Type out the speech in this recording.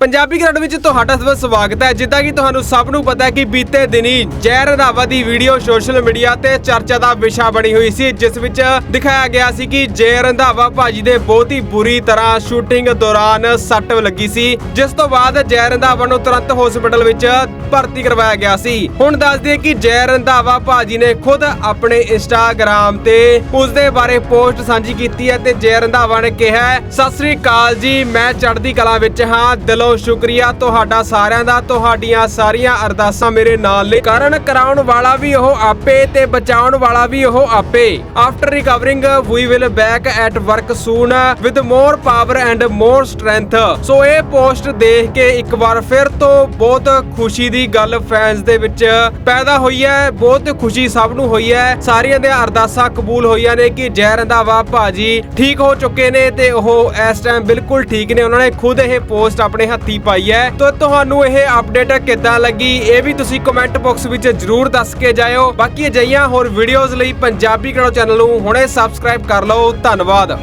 Punjabi grand ਵਿੱਚ ਤੁਹਾਡਾ ਸਭ ਸਵਾਗਤ ਹੈ। ਜਿੱਦਾਂ ਕਿ ਤੁਹਾਨੂੰ ਸਭ ਨੂੰ ਪਤਾ ਹੈ ਕਿ ਬੀਤੇ ਦਿਨੀ ਜੈ ਰੰਧਾਵਾ ਦੀ ਵੀਡੀਓ ਸੋਸ਼ਲ ਮੀਡੀਆ ਤੇ ਚਰਚਾ ਦਾ ਵਿਸ਼ਾ ਬਣੀ ਹੋਈ ਸੀ, ਜਿਸ ਵਿੱਚ ਦਿਖਾਇਆ ਗਿਆ ਸੀ ਕਿ ਜੈ ਰੰਧਾਵਾ ਭਾਜੀ ਦੇ ਬਹੁਤ ਹੀ ਬੁਰੀ ਤਰ੍ਹਾਂ ਸ਼ੂਟਿੰਗ ਦੌਰਾਨ ਸੱਟ ਲੱਗੀ ਸੀ, ਜਿਸ ਤੋਂ ਬਾਅਦ ਜੈ ਰੰਧਾਵਾ ਨੂੰ ਤੁਰੰਤ ਹਸਪੀਟਲ ਵਿੱਚ ਭਰਤੀ ਕਰਵਾਇਆ ਗਿਆ ਸੀ। ਹੁਣ ਦੱਸ ਦਈਏ ਕਿ ਜੈ ਰੰਧਾਵਾ ਭਾਜੀ ਨੇ ਖੁਦ ਆਪਣੇ ਇੰਸਟਾਗ੍ਰam ਤੇ ਉਸ ਦੇ ਬਾਰੇ ਪੋਸਟ ਸਾਂਝੀ ਕੀਤੀ ਹੈ ਤੇ ਜੈ ਰੰਧਾਵਾ ਨੇ ਕਿਹਾ, ਸਤਿ ਸ੍ਰੀ ਅਕਾਲ ਜੀ, ਮੈਂ ਚੜ੍ਹਦੀ ਕਲਾ ਵਿੱਚ ਹਾਂ, ਦਿਲੋਂ ਸ਼ੁਕਰੀਆ ਤੁਹਾਡਾ ਸਾਰਿਆਂ ਦਾ, ਤੁਹਾਡੀਆਂ ਸਾਰੀਆਂ ਅਰਦਾਸਾਂ ਮੇਰੇ ਨਾਲ ਨੇ। ਕਰਨ ਕਰਾਉਣ ਵਾਲਾ ਵੀ ਉਹ ਆਪੇ ਤੇ ਬਚਾਉਣ ਵਾਲਾ ਵੀ ਉਹ ਆਪੇ। After recovering we will back at work soon with more power and more strength so ਇਹ ਪੋਸਟ ਦੇਖ ਕੇ ਇੱਕ ਵਾਰ ਫਿਰ ਤੋਂ ਬਹੁਤ ਖੁਸ਼ੀ ਦੀ ਗੱਲ ਫੈਨਸ ਦੇ ਵਿੱਚ ਪੈਦਾ ਹੋਈ ਹੈ। ਬਹੁਤ ਖੁਸ਼ੀ ਸਭ ਨੂੰ ਹੋਈ ਹੈ। ਸਾਰੀਆਂ ਦੀਆਂ ਅਰਦਾਸਾਂ ਕਬੂਲ ਹੋਈਆਂ ਨੇ ਕਿ ਜੈ ਰੰਧਾਵਾ ਭਾਜੀ ਠੀਕ ਹੋ ਚੁੱਕੇ ਨੇ ਤੇ ਉਹ ਇਸ ਟਾਈਮ ਬਿਲਕੁਲ ਠੀਕ ਨੇ। ਉਹਨਾਂ ਨੇ ਖੁਦ ਇਹ ਪੋਸਟ ਆਪਣੇ ਹੱਥੀ ਪਾਈ ਹੈ। ਤਾਂ ਤੁਹਾਨੂੰ ਇਹ ਅਪਡੇਟ ਕਿੱਦਾਂ ਲੱਗੀ? ਇਹ ਵੀ ਤੁਸੀਂ ਕਮੈਂਟ ਬਾਕਸ ਵਿੱਚ ਜਰੂਰ ਦੱਸ ਕੇ ਜਾਇਓ। ਬਾਕੀ ਅਜਿਹੀਆਂ ਹੋਰ ਵੀਡੀਓਜ਼ ਲਈ ਪੰਜਾਬੀ ਕੜੋ ਚੈਨਲ ਨੂੰ ਹੁਣੇ ਸਬਸਕ੍ਰਾਈਬ ਕਰ ਲਓ। ਧੰਨਵਾਦ।